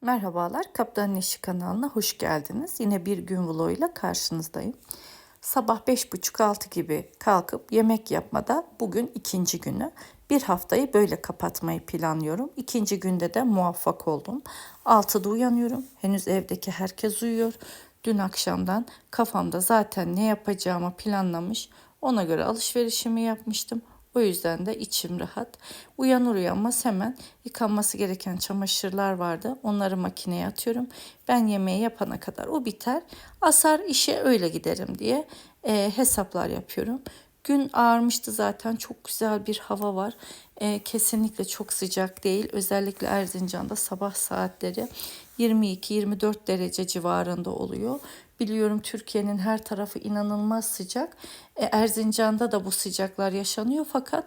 Merhabalar, Kaptanın İşi kanalına hoş geldiniz. Yine bir gün vloguyla karşınızdayım. Sabah 5.30-6 gibi kalkıp yemek yapmada bugün ikinci günü. Bir haftayı böyle kapatmayı planlıyorum. İkinci günde de muvaffak oldum. 6'da uyanıyorum. Henüz evdeki herkes uyuyor. Dün akşamdan kafamda zaten ne yapacağımı planlamış. Ona göre alışverişimi yapmıştım. O yüzden de içim rahat. Uyanır uyanmaz hemen yıkanması gereken çamaşırlar vardı. Onları makineye atıyorum. Ben yemeği yapana kadar o biter. Asar işe öyle giderim diye e, hesaplar yapıyorum. Gün ağarmıştı zaten çok güzel bir hava var. E, kesinlikle çok sıcak değil. Özellikle Erzincan'da sabah saatleri 22-24 derece civarında oluyor. Biliyorum Türkiye'nin her tarafı inanılmaz sıcak. E, Erzincan'da da bu sıcaklar yaşanıyor fakat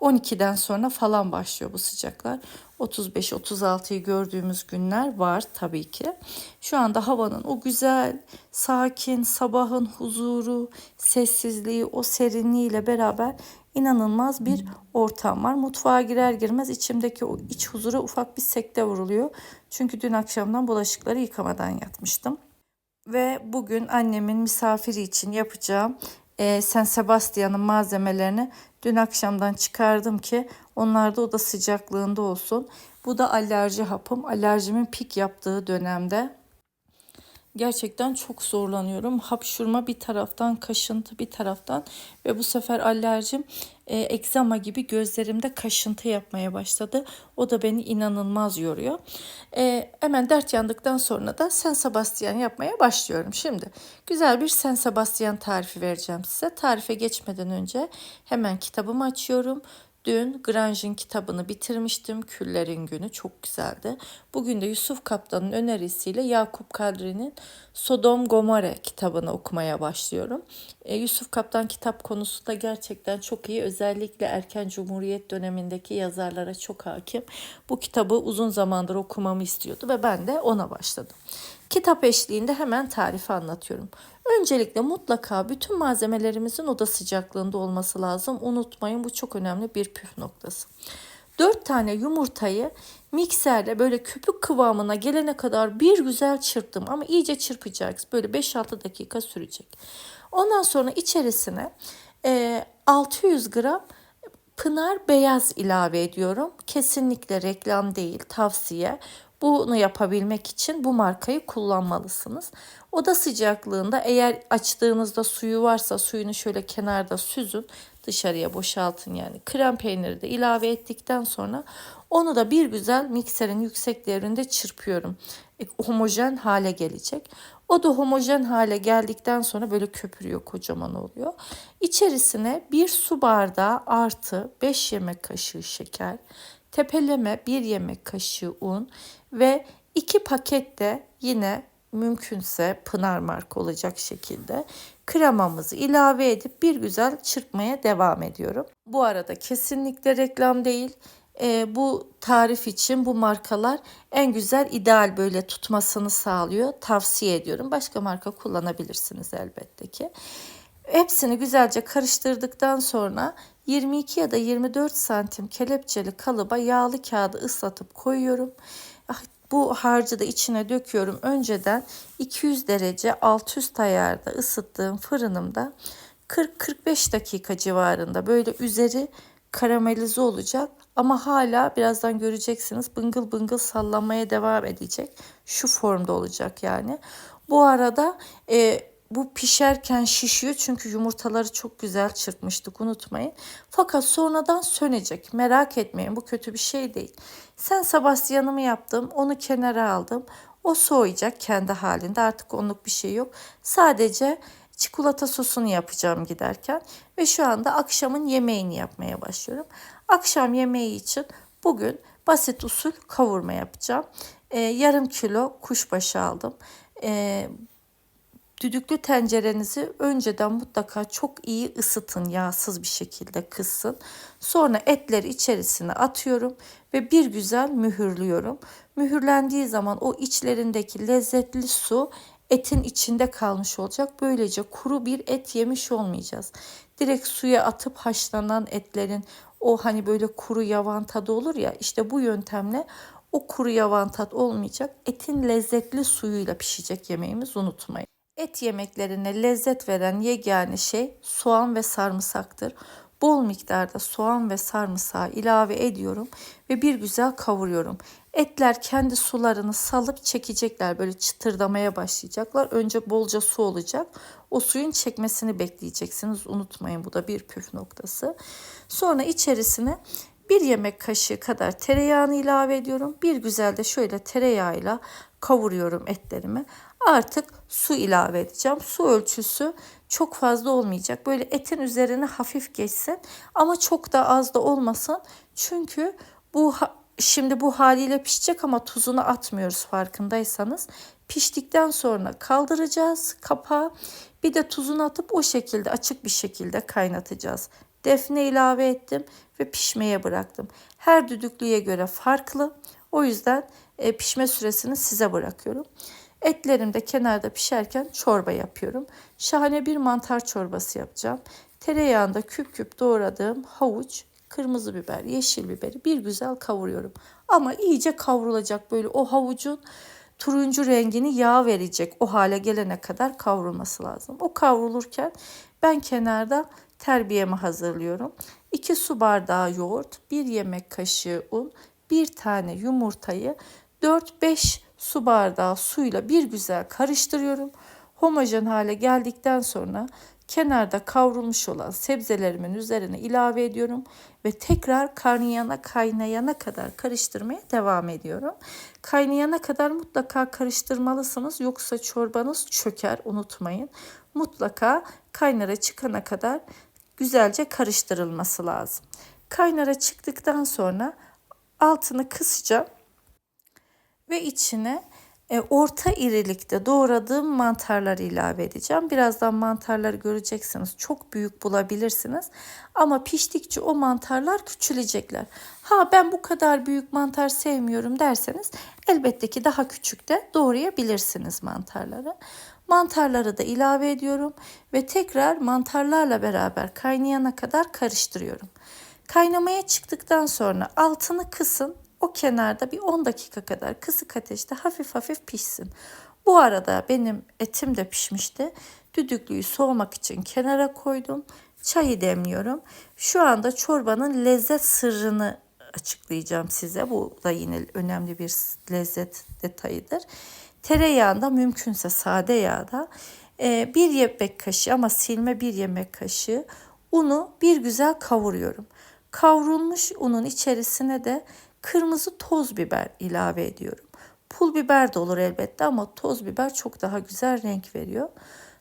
12'den sonra falan başlıyor bu sıcaklar. 35-36'yı gördüğümüz günler var tabii ki. Şu anda havanın o güzel, sakin, sabahın huzuru, sessizliği, o serinliğiyle beraber inanılmaz bir ortam var. Mutfağa girer girmez içimdeki o iç huzura ufak bir sekte vuruluyor. Çünkü dün akşamdan bulaşıkları yıkamadan yatmıştım. Ve bugün annemin misafiri için yapacağım e, San Sebastian'ın malzemelerini dün akşamdan çıkardım ki onlar da oda sıcaklığında olsun. Bu da alerji hapım. Alerjimin pik yaptığı dönemde gerçekten çok zorlanıyorum. Hapşurma bir taraftan, kaşıntı bir taraftan ve bu sefer alerjim e, egzama gibi gözlerimde kaşıntı yapmaya başladı. O da beni inanılmaz yoruyor. E, hemen dert yandıktan sonra da San Sebastian yapmaya başlıyorum. Şimdi güzel bir San Sebastian tarifi vereceğim size. Tarife geçmeden önce hemen kitabımı açıyorum. Dün Grange'in kitabını bitirmiştim. Küllerin Günü çok güzeldi. Bugün de Yusuf Kaptan'ın önerisiyle Yakup Kadri'nin Sodom Gomorre kitabını okumaya başlıyorum. E, Yusuf Kaptan kitap konusu da gerçekten çok iyi. Özellikle erken Cumhuriyet dönemindeki yazarlara çok hakim. Bu kitabı uzun zamandır okumamı istiyordu ve ben de ona başladım. Kitap eşliğinde hemen tarifi anlatıyorum. Öncelikle mutlaka bütün malzemelerimizin oda sıcaklığında olması lazım. Unutmayın bu çok önemli bir püf noktası. 4 tane yumurtayı mikserle böyle köpük kıvamına gelene kadar bir güzel çırptım ama iyice çırpacağız. Böyle 5-6 dakika sürecek. Ondan sonra içerisine e, 600 gram Pınar beyaz ilave ediyorum. Kesinlikle reklam değil, tavsiye. Bunu yapabilmek için bu markayı kullanmalısınız. Oda sıcaklığında eğer açtığınızda suyu varsa suyunu şöyle kenarda süzün. Dışarıya boşaltın yani. Krem peyniri de ilave ettikten sonra onu da bir güzel mikserin yüksek devrinde çırpıyorum. E, homojen hale gelecek. O da homojen hale geldikten sonra böyle köpürüyor kocaman oluyor. İçerisine bir su bardağı artı 5 yemek kaşığı şeker, tepeleme 1 yemek kaşığı un ve 2 paket de yine mümkünse Pınar marka olacak şekilde kremamızı ilave edip bir güzel çırpmaya devam ediyorum. Bu arada kesinlikle reklam değil. E, bu tarif için bu markalar en güzel ideal böyle tutmasını sağlıyor. Tavsiye ediyorum. Başka marka kullanabilirsiniz elbette ki. Hepsini güzelce karıştırdıktan sonra 22 ya da 24 santim kelepçeli kalıba yağlı kağıdı ıslatıp koyuyorum. Ah, bu harcı da içine döküyorum. Önceden 200 derece alt üst ayarda ısıttığım fırınımda 40-45 dakika civarında böyle üzeri karamelize olacak ama hala birazdan göreceksiniz bıngıl bıngıl sallanmaya devam edecek. Şu formda olacak yani. Bu arada e, bu pişerken şişiyor çünkü yumurtaları çok güzel çırpmıştık unutmayın. Fakat sonradan sönecek merak etmeyin bu kötü bir şey değil. Sen Sebastian'ımı yaptım onu kenara aldım. O soğuyacak kendi halinde artık onluk bir şey yok. Sadece çikolata sosunu yapacağım giderken ve şu anda akşamın yemeğini yapmaya başlıyorum. Akşam yemeği için bugün basit usul kavurma yapacağım. Ee, yarım kilo kuşbaşı aldım. Ee, düdüklü tencerenizi önceden mutlaka çok iyi ısıtın yağsız bir şekilde kızsın. Sonra etleri içerisine atıyorum ve bir güzel mühürlüyorum. Mühürlendiği zaman o içlerindeki lezzetli su etin içinde kalmış olacak. Böylece kuru bir et yemiş olmayacağız. Direkt suya atıp haşlanan etlerin o hani böyle kuru yavan tadı olur ya işte bu yöntemle o kuru yavan tat olmayacak. Etin lezzetli suyuyla pişecek yemeğimiz unutmayın. Et yemeklerine lezzet veren yegane şey soğan ve sarımsaktır. Bol miktarda soğan ve sarımsağı ilave ediyorum ve bir güzel kavuruyorum. Etler kendi sularını salıp çekecekler. Böyle çıtırdamaya başlayacaklar. Önce bolca su olacak. O suyun çekmesini bekleyeceksiniz. Unutmayın bu da bir püf noktası. Sonra içerisine bir yemek kaşığı kadar tereyağını ilave ediyorum. Bir güzel de şöyle tereyağıyla kavuruyorum etlerimi. Artık su ilave edeceğim. Su ölçüsü çok fazla olmayacak. Böyle etin üzerine hafif geçsin ama çok da az da olmasın. Çünkü bu şimdi bu haliyle pişecek ama tuzunu atmıyoruz farkındaysanız. Piştikten sonra kaldıracağız kapağı. Bir de tuzunu atıp o şekilde açık bir şekilde kaynatacağız. Defne ilave ettim ve pişmeye bıraktım. Her düdüklüye göre farklı. O yüzden e, pişme süresini size bırakıyorum. Etlerim de kenarda pişerken çorba yapıyorum. Şahane bir mantar çorbası yapacağım. Tereyağında küp küp doğradığım havuç, kırmızı biber, yeşil biberi bir güzel kavuruyorum. Ama iyice kavrulacak böyle o havucun turuncu rengini yağ verecek o hale gelene kadar kavrulması lazım. O kavrulurken ben kenarda terbiyemi hazırlıyorum. 2 su bardağı yoğurt, 1 yemek kaşığı un, 1 tane yumurtayı 4-5 su bardağı suyla bir güzel karıştırıyorum. Homojen hale geldikten sonra kenarda kavrulmuş olan sebzelerimin üzerine ilave ediyorum ve tekrar kaynayana kaynayana kadar karıştırmaya devam ediyorum. Kaynayana kadar mutlaka karıştırmalısınız yoksa çorbanız çöker unutmayın. Mutlaka kaynara çıkana kadar güzelce karıştırılması lazım. Kaynara çıktıktan sonra altını kısacağım ve içine e, orta irilikte doğradığım mantarları ilave edeceğim. Birazdan mantarları göreceksiniz. Çok büyük bulabilirsiniz. Ama piştikçe o mantarlar küçülecekler. Ha ben bu kadar büyük mantar sevmiyorum derseniz elbette ki daha küçük de doğrayabilirsiniz mantarları. Mantarları da ilave ediyorum ve tekrar mantarlarla beraber kaynayana kadar karıştırıyorum. Kaynamaya çıktıktan sonra altını kısın o kenarda bir 10 dakika kadar kısık ateşte hafif hafif pişsin. Bu arada benim etim de pişmişti. Düdüklüyü soğumak için kenara koydum. Çayı demliyorum. Şu anda çorbanın lezzet sırrını açıklayacağım size. Bu da yine önemli bir lezzet detayıdır. Tereyağında mümkünse sade yağda e, bir yemek kaşığı ama silme bir yemek kaşığı unu bir güzel kavuruyorum. Kavrulmuş unun içerisine de kırmızı toz biber ilave ediyorum. Pul biber de olur elbette ama toz biber çok daha güzel renk veriyor.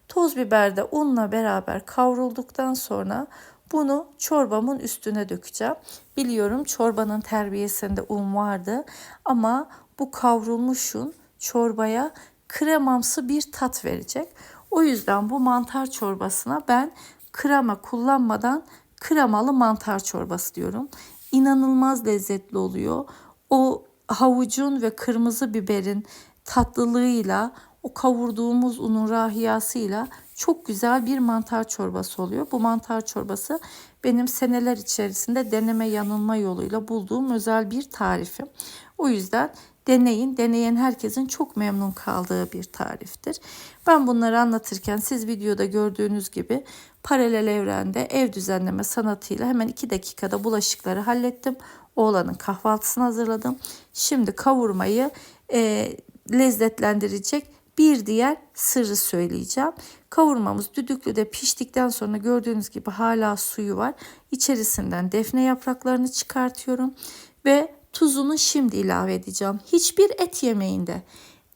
Toz biber de unla beraber kavrulduktan sonra bunu çorbamın üstüne dökeceğim. Biliyorum çorbanın terbiyesinde un vardı ama bu kavrulmuş un çorbaya kremamsı bir tat verecek. O yüzden bu mantar çorbasına ben krema kullanmadan kremalı mantar çorbası diyorum inanılmaz lezzetli oluyor. O havucun ve kırmızı biberin tatlılığıyla o kavurduğumuz unun rahiyasıyla çok güzel bir mantar çorbası oluyor. Bu mantar çorbası benim seneler içerisinde deneme yanılma yoluyla bulduğum özel bir tarifim. O yüzden deneyin. Deneyen herkesin çok memnun kaldığı bir tariftir. Ben bunları anlatırken siz videoda gördüğünüz gibi paralel evrende ev düzenleme sanatıyla hemen 2 dakikada bulaşıkları hallettim. Oğlanın kahvaltısını hazırladım. Şimdi kavurmayı e, lezzetlendirecek bir diğer sırrı söyleyeceğim. Kavurmamız düdüklüde piştikten sonra gördüğünüz gibi hala suyu var. İçerisinden defne yapraklarını çıkartıyorum ve tuzunu şimdi ilave edeceğim. Hiçbir et yemeğinde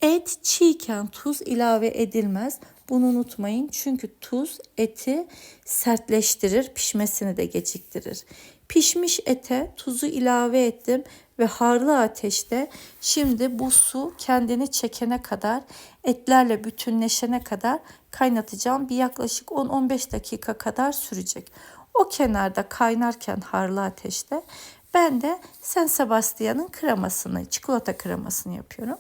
et çiğken tuz ilave edilmez. Bunu unutmayın çünkü tuz eti sertleştirir, pişmesini de geciktirir. Pişmiş ete tuzu ilave ettim ve harlı ateşte şimdi bu su kendini çekene kadar etlerle bütünleşene kadar kaynatacağım. Bir yaklaşık 10-15 dakika kadar sürecek. O kenarda kaynarken harlı ateşte Ben de San Sebastian'ın kremasını, çikolata kremasını yapıyorum.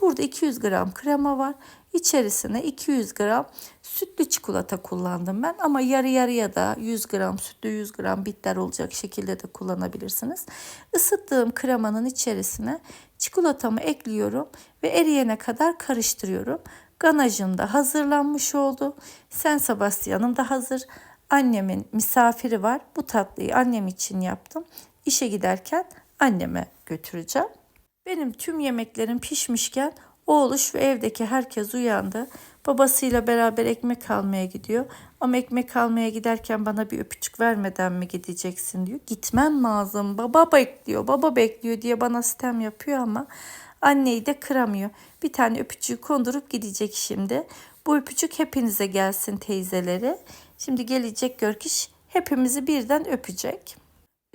Burada 200 gram krema var. İçerisine 200 gram sütlü çikolata kullandım ben ama yarı yarıya da 100 gram sütlü 100 gram bitter olacak şekilde de kullanabilirsiniz. Isıttığım kremanın içerisine çikolatamı ekliyorum ve eriyene kadar karıştırıyorum. Ganajım da hazırlanmış oldu. San Sebastian'ım da hazır. Annemin misafiri var. Bu tatlıyı annem için yaptım. İşe giderken anneme götüreceğim. Benim tüm yemeklerim pişmişken oğluş ve evdeki herkes uyandı. Babasıyla beraber ekmek almaya gidiyor. Ama ekmek almaya giderken bana bir öpücük vermeden mi gideceksin diyor. Gitmem lazım. Baba bekliyor, baba bekliyor diye bana sitem yapıyor ama anneyi de kıramıyor. Bir tane öpücüğü kondurup gidecek şimdi. Bu öpücük hepinize gelsin teyzeleri. Şimdi gelecek görküş hepimizi birden öpecek.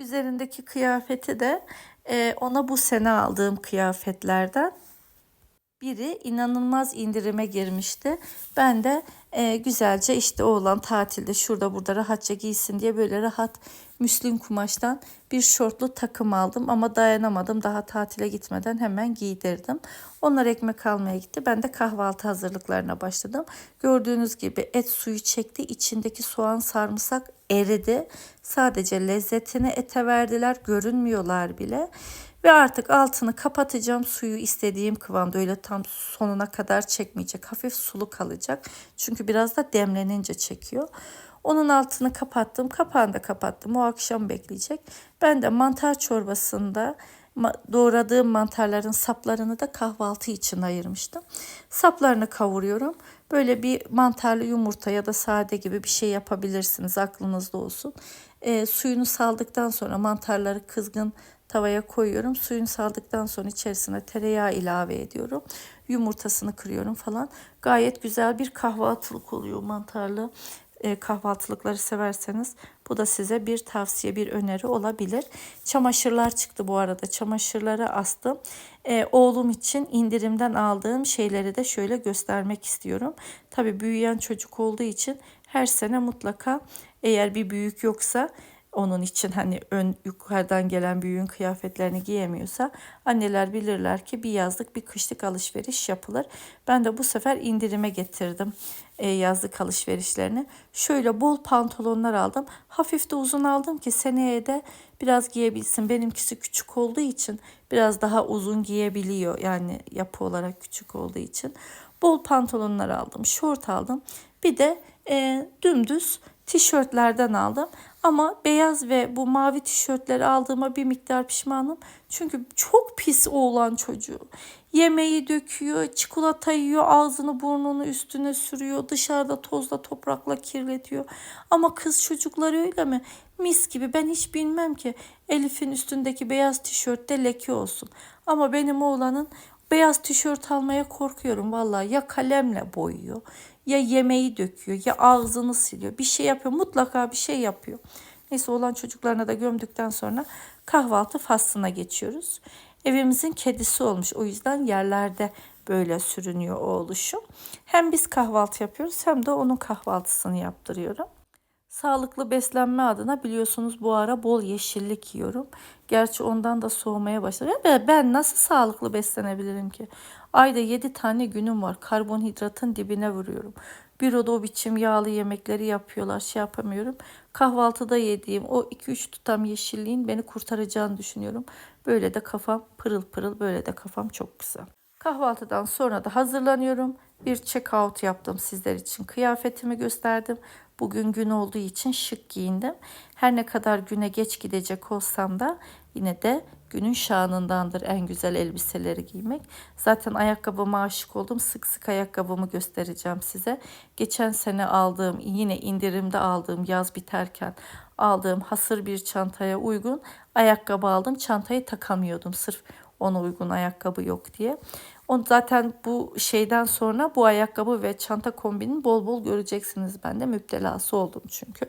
Üzerindeki kıyafeti de e, ona bu sene aldığım kıyafetlerden biri inanılmaz indirime girmişti. Ben de e, güzelce işte oğlan tatilde şurada burada rahatça giysin diye böyle rahat müslin kumaştan bir şortlu takım aldım ama dayanamadım. Daha tatile gitmeden hemen giydirdim. Onlar ekmek almaya gitti. Ben de kahvaltı hazırlıklarına başladım. Gördüğünüz gibi et suyu çekti. İçindeki soğan sarımsak eridi. Sadece lezzetini ete verdiler. Görünmüyorlar bile. Ve artık altını kapatacağım. Suyu istediğim kıvamda öyle tam sonuna kadar çekmeyecek. Hafif sulu kalacak. Çünkü biraz da demlenince çekiyor. Onun altını kapattım. Kapağını da kapattım. O akşam bekleyecek. Ben de mantar çorbasında doğradığım mantarların saplarını da kahvaltı için ayırmıştım. Saplarını kavuruyorum. Böyle bir mantarlı yumurta ya da sade gibi bir şey yapabilirsiniz aklınızda olsun. E, suyunu saldıktan sonra mantarları kızgın tavaya koyuyorum. Suyunu saldıktan sonra içerisine tereyağı ilave ediyorum. Yumurtasını kırıyorum falan. Gayet güzel bir kahvaltılık oluyor mantarlı e, kahvaltılıkları severseniz bu da size bir tavsiye, bir öneri olabilir. Çamaşırlar çıktı bu arada. Çamaşırları astım. E, oğlum için indirimden aldığım şeyleri de şöyle göstermek istiyorum. Tabi büyüyen çocuk olduğu için her sene mutlaka eğer bir büyük yoksa onun için hani ön yukarıdan gelen büyüğün kıyafetlerini giyemiyorsa anneler bilirler ki bir yazlık bir kışlık alışveriş yapılır. Ben de bu sefer indirime getirdim e, yazlık alışverişlerini. Şöyle bol pantolonlar aldım. Hafif de uzun aldım ki seneye de biraz giyebilsin. Benimkisi küçük olduğu için biraz daha uzun giyebiliyor. Yani yapı olarak küçük olduğu için. Bol pantolonlar aldım. Şort aldım. Bir de e, dümdüz tişörtlerden aldım. Ama beyaz ve bu mavi tişörtleri aldığıma bir miktar pişmanım. Çünkü çok pis oğlan çocuğu. Yemeği döküyor, çikolata yiyor, ağzını burnunu üstüne sürüyor. Dışarıda tozla toprakla kirletiyor. Ama kız çocukları öyle mi? Mis gibi ben hiç bilmem ki Elif'in üstündeki beyaz tişörtte leke olsun. Ama benim oğlanın beyaz tişört almaya korkuyorum vallahi ya kalemle boyuyor ya yemeği döküyor ya ağzını siliyor. Bir şey yapıyor mutlaka bir şey yapıyor. Neyse olan çocuklarına da gömdükten sonra kahvaltı faslına geçiyoruz. Evimizin kedisi olmuş o yüzden yerlerde böyle sürünüyor o oluşum. Hem biz kahvaltı yapıyoruz hem de onun kahvaltısını yaptırıyorum. Sağlıklı beslenme adına biliyorsunuz bu ara bol yeşillik yiyorum. Gerçi ondan da soğumaya başladı. Ben nasıl sağlıklı beslenebilirim ki? Ayda 7 tane günüm var. Karbonhidratın dibine vuruyorum. Büroda o biçim yağlı yemekleri yapıyorlar. Şey yapamıyorum. Kahvaltıda yediğim o 2-3 tutam yeşilliğin beni kurtaracağını düşünüyorum. Böyle de kafam pırıl pırıl. Böyle de kafam çok güzel. Kahvaltıdan sonra da hazırlanıyorum. Bir check out yaptım sizler için. Kıyafetimi gösterdim. Bugün gün olduğu için şık giyindim. Her ne kadar güne geç gidecek olsam da yine de günün şanındandır en güzel elbiseleri giymek. Zaten ayakkabıma aşık oldum. Sık sık ayakkabımı göstereceğim size. Geçen sene aldığım yine indirimde aldığım yaz biterken aldığım hasır bir çantaya uygun ayakkabı aldım. Çantayı takamıyordum sırf ona uygun ayakkabı yok diye. On zaten bu şeyden sonra bu ayakkabı ve çanta kombinin bol bol göreceksiniz. Ben de müptelası oldum çünkü.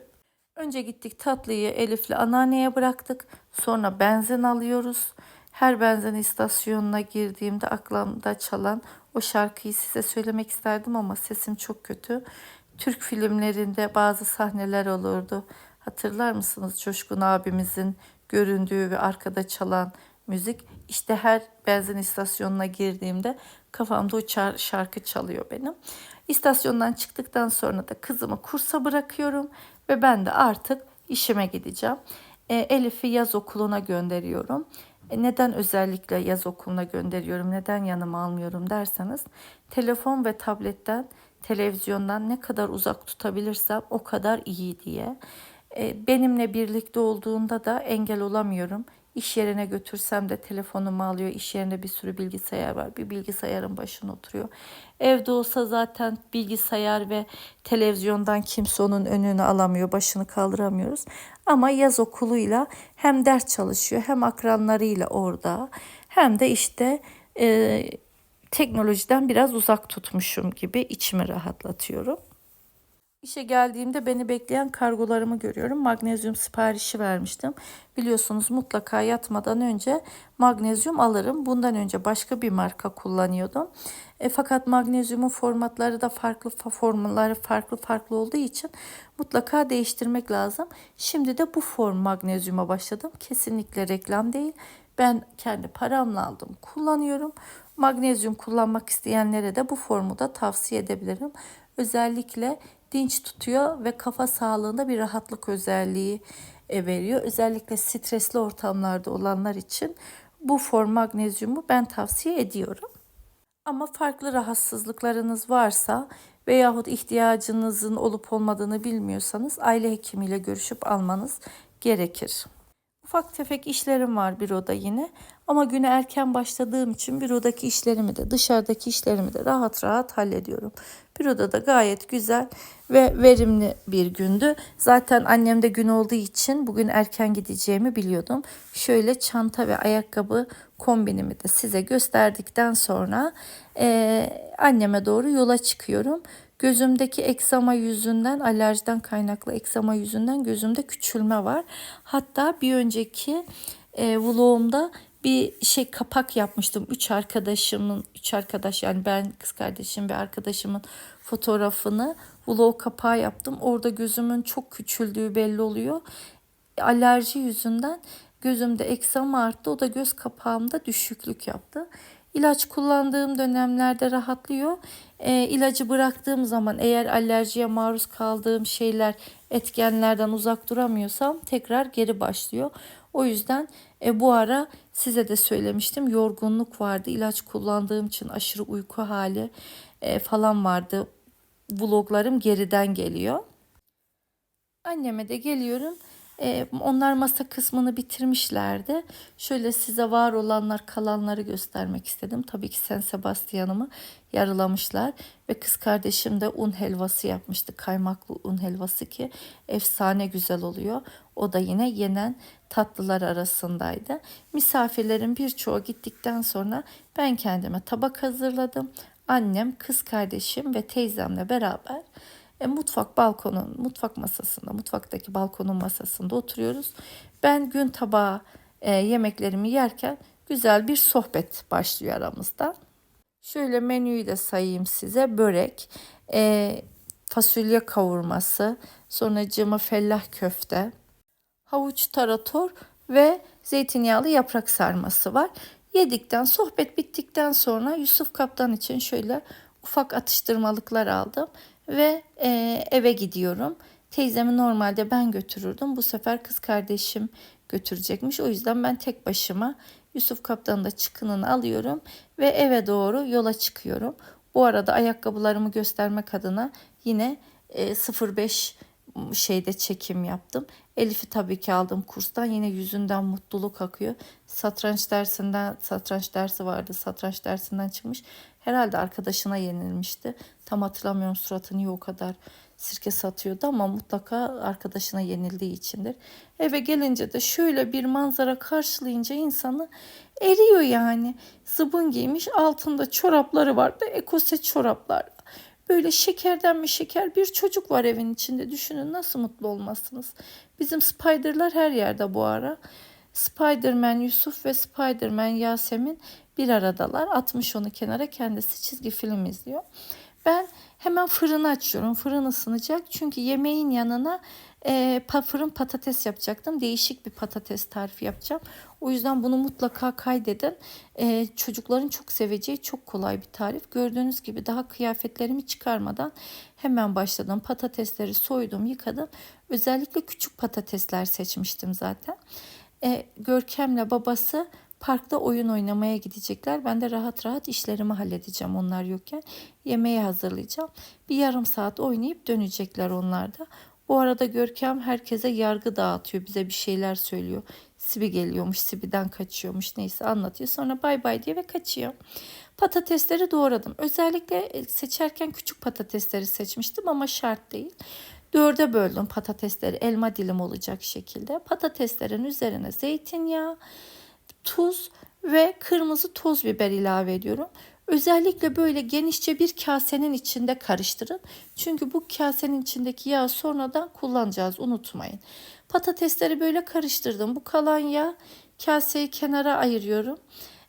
Önce gittik tatlıyı Elif'le anneanneye bıraktık. Sonra benzin alıyoruz. Her benzin istasyonuna girdiğimde aklımda çalan o şarkıyı size söylemek isterdim ama sesim çok kötü. Türk filmlerinde bazı sahneler olurdu. Hatırlar mısınız Coşkun abimizin göründüğü ve arkada çalan müzik. İşte her benzin istasyonuna girdiğimde kafamda o şarkı çalıyor benim. İstasyondan çıktıktan sonra da kızımı kursa bırakıyorum ve ben de artık işime gideceğim. E, Elif'i yaz okuluna gönderiyorum. E, neden özellikle yaz okuluna gönderiyorum, neden yanıma almıyorum derseniz telefon ve tabletten, televizyondan ne kadar uzak tutabilirsem o kadar iyi diye. E, benimle birlikte olduğunda da engel olamıyorum. İş yerine götürsem de telefonumu alıyor. İş yerinde bir sürü bilgisayar var. Bir bilgisayarın başına oturuyor. Evde olsa zaten bilgisayar ve televizyondan kimse onun önünü alamıyor. Başını kaldıramıyoruz. Ama yaz okuluyla hem ders çalışıyor hem akranlarıyla orada hem de işte e, teknolojiden biraz uzak tutmuşum gibi içimi rahatlatıyorum. İşe geldiğimde beni bekleyen kargolarımı görüyorum. Magnezyum siparişi vermiştim. Biliyorsunuz mutlaka yatmadan önce magnezyum alırım. Bundan önce başka bir marka kullanıyordum. E, fakat magnezyumun formatları da farklı formları farklı farklı olduğu için mutlaka değiştirmek lazım. Şimdi de bu form magnezyuma başladım. Kesinlikle reklam değil. Ben kendi paramla aldım, kullanıyorum. Magnezyum kullanmak isteyenlere de bu formu da tavsiye edebilirim. Özellikle dinç tutuyor ve kafa sağlığında bir rahatlık özelliği e, veriyor. Özellikle stresli ortamlarda olanlar için bu form magnezyumu ben tavsiye ediyorum. Ama farklı rahatsızlıklarınız varsa veyahut ihtiyacınızın olup olmadığını bilmiyorsanız aile hekimiyle görüşüp almanız gerekir. Ufak tefek işlerim var büroda yine ama güne erken başladığım için bürodaki işlerimi de dışarıdaki işlerimi de rahat rahat hallediyorum. Büroda da gayet güzel ve verimli bir gündü. Zaten annemde gün olduğu için bugün erken gideceğimi biliyordum. Şöyle çanta ve ayakkabı kombinimi de size gösterdikten sonra e, anneme doğru yola çıkıyorum. Gözümdeki eksama yüzünden, alerjiden kaynaklı eksama yüzünden gözümde küçülme var. Hatta bir önceki e, vlogumda bir şey kapak yapmıştım. Üç arkadaşımın, üç arkadaş yani ben, kız kardeşim ve arkadaşımın fotoğrafını vlog kapağı yaptım. Orada gözümün çok küçüldüğü belli oluyor. Alerji yüzünden gözümde eksama arttı. O da göz kapağımda düşüklük yaptı. İlaç kullandığım dönemlerde rahatlıyor. E, ilacı bıraktığım zaman eğer alerjiye maruz kaldığım şeyler etkenlerden uzak duramıyorsam tekrar geri başlıyor. O yüzden e, bu ara size de söylemiştim yorgunluk vardı. İlaç kullandığım için aşırı uyku hali e, falan vardı. Vloglarım geriden geliyor. Anneme de geliyorum. Ee, onlar masa kısmını bitirmişlerdi. Şöyle size var olanlar kalanları göstermek istedim. Tabii ki Sen Sebastian'ımı yarılamışlar. Ve kız kardeşim de un helvası yapmıştı. Kaymaklı un helvası ki efsane güzel oluyor. O da yine yenen tatlılar arasındaydı. Misafirlerin birçoğu gittikten sonra ben kendime tabak hazırladım. Annem, kız kardeşim ve teyzemle beraber e, mutfak balkonun, mutfak masasında, mutfaktaki balkonun masasında oturuyoruz. Ben gün tabağı e, yemeklerimi yerken güzel bir sohbet başlıyor aramızda. Şöyle menüyü de sayayım size. Börek, e, fasulye kavurması, sonra cıma fellah köfte, havuç tarator ve zeytinyağlı yaprak sarması var. Yedikten, sohbet bittikten sonra Yusuf Kaptan için şöyle ufak atıştırmalıklar aldım ve e, eve gidiyorum. Teyzemi normalde ben götürürdüm. Bu sefer kız kardeşim götürecekmiş. O yüzden ben tek başıma Yusuf Kaptan'ın da çıkınını alıyorum ve eve doğru yola çıkıyorum. Bu arada ayakkabılarımı göstermek adına yine e, 05 şeyde çekim yaptım. Elif'i tabii ki aldım kurstan. Yine yüzünden mutluluk akıyor. Satranç dersinden satranç dersi vardı. Satranç dersinden çıkmış. Herhalde arkadaşına yenilmişti. Tam hatırlamıyorum suratı niye o kadar sirke satıyordu ama mutlaka arkadaşına yenildiği içindir. Eve gelince de şöyle bir manzara karşılayınca insanı eriyor yani. Zıbın giymiş altında çorapları vardı. Ekoset çoraplar. Böyle şekerden mi şeker bir çocuk var evin içinde. Düşünün nasıl mutlu olmazsınız. Bizim Spider'lar her yerde bu ara. Spiderman Yusuf ve Spiderman Yasemin bir aradalar. Atmış onu kenara kendisi çizgi film izliyor. Ben hemen fırını açıyorum. Fırın ısınacak. Çünkü yemeğin yanına e, pa- fırın patates yapacaktım. Değişik bir patates tarifi yapacağım. O yüzden bunu mutlaka kaydedin. E, çocukların çok seveceği çok kolay bir tarif. Gördüğünüz gibi daha kıyafetlerimi çıkarmadan hemen başladım. Patatesleri soydum, yıkadım. Özellikle küçük patatesler seçmiştim zaten. E, Görkem'le babası parkta oyun oynamaya gidecekler. Ben de rahat rahat işlerimi halledeceğim onlar yokken. Yemeği hazırlayacağım. Bir yarım saat oynayıp dönecekler onlar da. Bu arada Görkem herkese yargı dağıtıyor. Bize bir şeyler söylüyor. Sibi geliyormuş, Sibi'den kaçıyormuş neyse anlatıyor. Sonra bay bay diye ve kaçıyor. Patatesleri doğradım. Özellikle e, seçerken küçük patatesleri seçmiştim ama şart değil. Dörde böldüm patatesleri elma dilim olacak şekilde. Patateslerin üzerine zeytinyağı, tuz ve kırmızı toz biber ilave ediyorum. Özellikle böyle genişçe bir kasenin içinde karıştırın. Çünkü bu kasenin içindeki yağı sonradan kullanacağız unutmayın. Patatesleri böyle karıştırdım. Bu kalan yağ kaseyi kenara ayırıyorum.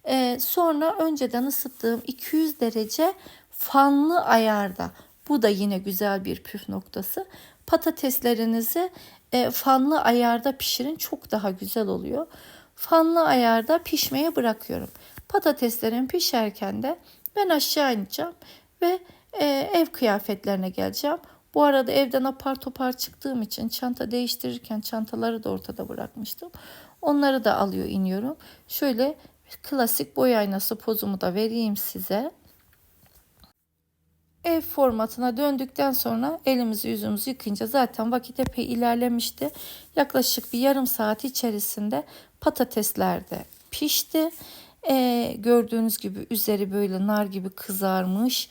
Ee, sonra önceden ısıttığım 200 derece fanlı ayarda. Bu da yine güzel bir püf noktası. Patateslerinizi e, fanlı ayarda pişirin çok daha güzel oluyor. Fanlı ayarda pişmeye bırakıyorum. Patateslerin pişerken de ben aşağı ineceğim ve e, ev kıyafetlerine geleceğim. Bu arada evden apar topar çıktığım için çanta değiştirirken çantaları da ortada bırakmıştım. Onları da alıyor iniyorum. Şöyle klasik boy aynası pozumu da vereyim size. Ev formatına döndükten sonra elimizi yüzümüzü yıkayınca zaten vakit epey ilerlemişti. Yaklaşık bir yarım saat içerisinde patatesler de pişti. Ee, gördüğünüz gibi üzeri böyle nar gibi kızarmış.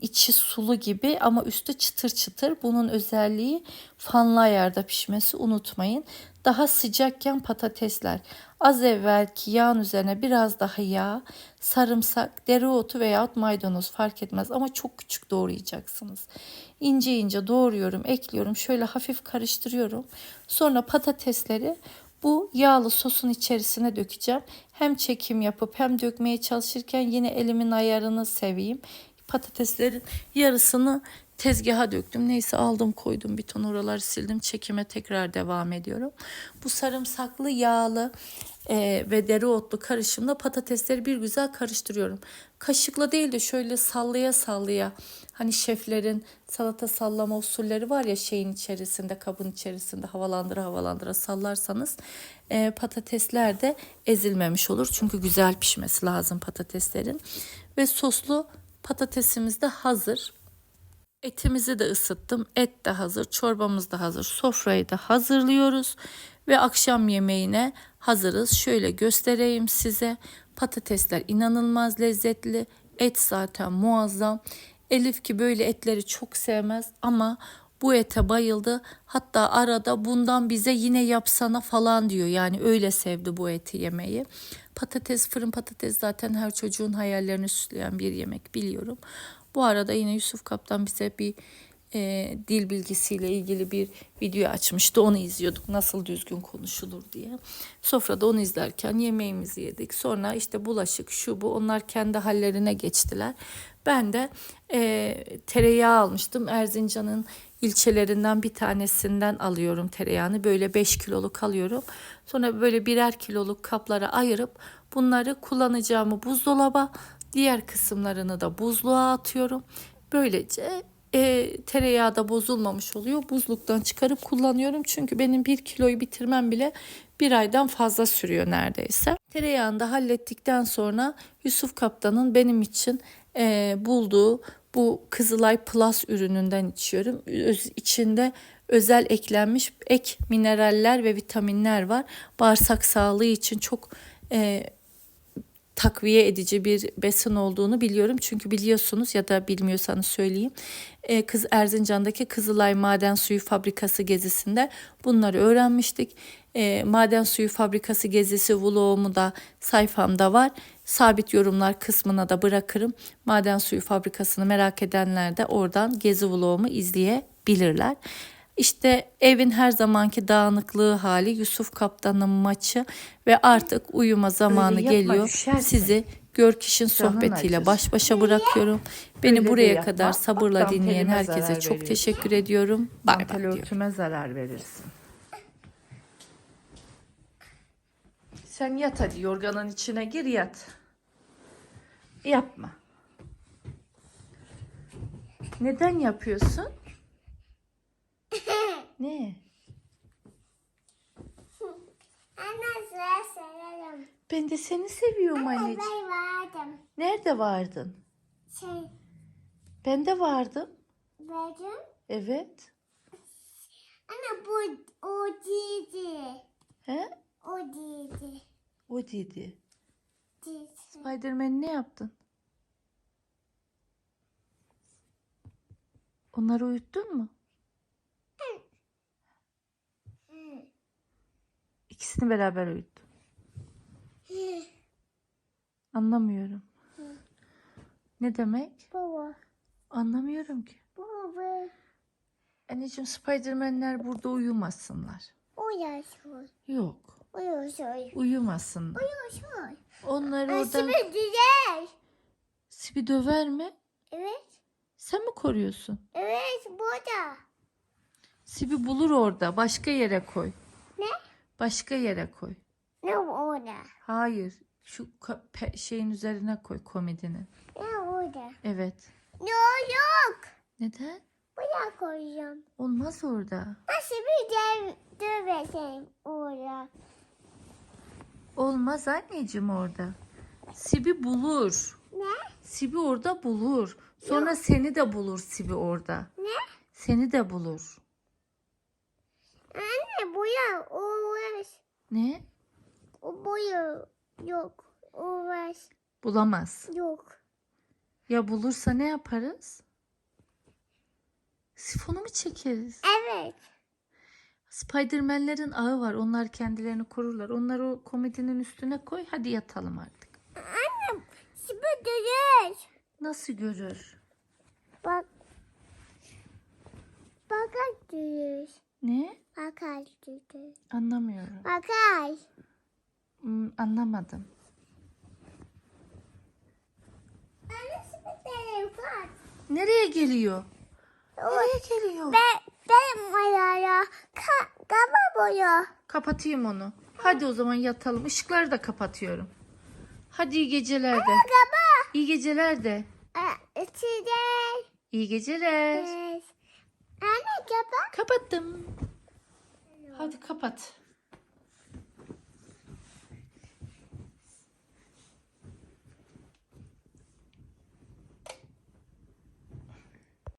içi sulu gibi ama üstü çıtır çıtır. Bunun özelliği fanlı ayarda pişmesi unutmayın. Daha sıcakken patatesler az evvelki yağın üzerine biraz daha yağ, sarımsak, dereotu veya maydanoz fark etmez ama çok küçük doğrayacaksınız. İnce ince doğruyorum, ekliyorum. Şöyle hafif karıştırıyorum. Sonra patatesleri bu yağlı sosun içerisine dökeceğim. Hem çekim yapıp hem dökmeye çalışırken yine elimin ayarını seveyim. Patateslerin yarısını tezgaha döktüm. Neyse aldım koydum bir ton oraları sildim. Çekime tekrar devam ediyorum. Bu sarımsaklı yağlı e, ve dereotlu karışımla patatesleri bir güzel karıştırıyorum. Kaşıkla değil de şöyle sallaya sallaya hani şeflerin salata sallama usulleri var ya şeyin içerisinde kabın içerisinde havalandıra havalandıra sallarsanız e, patatesler de ezilmemiş olur. Çünkü güzel pişmesi lazım patateslerin. Ve soslu patatesimiz de hazır. Etimizi de ısıttım. Et de hazır, çorbamız da hazır. Sofrayı da hazırlıyoruz ve akşam yemeğine hazırız. Şöyle göstereyim size. Patatesler inanılmaz lezzetli. Et zaten muazzam. Elif ki böyle etleri çok sevmez ama bu ete bayıldı. Hatta arada bundan bize yine yapsana falan diyor. Yani öyle sevdi bu eti yemeyi. Patates, fırın patates zaten her çocuğun hayallerini süsleyen bir yemek biliyorum. Bu arada yine Yusuf Kaptan bize bir e, dil bilgisiyle ilgili bir video açmıştı. Onu izliyorduk nasıl düzgün konuşulur diye. Sofrada onu izlerken yemeğimizi yedik. Sonra işte bulaşık şu bu onlar kendi hallerine geçtiler. Ben de e, tereyağı almıştım. Erzincan'ın ilçelerinden bir tanesinden alıyorum tereyağını. Böyle 5 kiloluk alıyorum. Sonra böyle birer kiloluk kaplara ayırıp bunları kullanacağımı buzdolaba diğer kısımlarını da buzluğa atıyorum. Böylece e, tereyağı da bozulmamış oluyor. Buzluktan çıkarıp kullanıyorum. Çünkü benim bir kiloyu bitirmem bile bir aydan fazla sürüyor neredeyse. Tereyağını da hallettikten sonra Yusuf Kaptan'ın benim için e, bulduğu bu Kızılay Plus ürününden içiyorum. Öz, içinde özel eklenmiş ek mineraller ve vitaminler var. Bağırsak sağlığı için çok e, takviye edici bir besin olduğunu biliyorum. Çünkü biliyorsunuz ya da bilmiyorsanız söyleyeyim. Ee, Kız Erzincan'daki Kızılay Maden Suyu Fabrikası gezisinde bunları öğrenmiştik. Ee, Maden Suyu Fabrikası gezisi vlogumu da sayfamda var. Sabit yorumlar kısmına da bırakırım. Maden Suyu Fabrikası'nı merak edenler de oradan gezi vlogumu izleyebilirler. İşte evin her zamanki dağınıklığı hali Yusuf Kaptan'ın maçı ve artık uyuma zamanı yapma, geliyor. düşersin. Sizi Görkiş'in sohbetiyle baş başa bırakıyorum. Beni Böyle de buraya yapma. kadar sabırla Bak, dinleyen herkese çok veriyorsun. teşekkür ediyorum. Bay bay örtüme zarar verirsin. Sen yat hadi yorganın içine gir yat. Yapma. Neden yapıyorsun? ne? Anne sıra severim. Ben de seni seviyorum anneciğim. Ben vardım. Nerede vardın? Şey Ben de vardım. verdim. Evet. Anne bu o değildi. He? O değildi. O dedi. Spiderman ne yaptın? Onları uyuttun mu? İkisini beraber uyuttum. Anlamıyorum. Ne demek? Baba. Anlamıyorum ki. Baba. Anneciğim Spiderman'ler burada uyumasınlar. Yaşıyor. Yok. Yaşıyor. Uyumasınlar. Yaşıyor. Onları oradan... Şimdi güzel. Sibi döver mi? Evet. Sen mi koruyorsun? Evet burada. Sibi bulur orada. Başka yere koy. Başka yere koy. Ne orada? Hayır. Şu şeyin üzerine koy komedinin. Ne orada? Evet. Ne yok. Neden? Buraya koyacağım. Olmaz orada. Nasıl bir dev döveceğim orada? Olmaz anneciğim orada. Sibi bulur. Ne? Sibi orada bulur. Sonra seni de bulur Sibi orada. Ne? Seni de bulur. Anne boya uğraş. Ne? O boya yok. Uğraş Bulamaz. yok. Ya bulursa ne yaparız? Sifonu mu çekeriz? Evet. Spiderman'lerin ağı var. Onlar kendilerini korurlar. Onları o komedinin üstüne koy. Hadi yatalım artık. Anne şimdi dövüş. Nasıl görür? Bak. Bakar dövüş. Ne? Bakar dövüş. Anlamıyorum. Bakar. Hmm, anlamadım. Nereye geliyor? Nereye geliyor? Ben, ben ayağına ka, kaba boya. Kapatayım onu. Hadi o zaman yatalım. Işıkları da kapatıyorum. Hadi iyi geceler de. Kaba. İyi geceler de. Ee. İyi geceler. Evet. Anne kaba. Kapattım. Hadi kapat.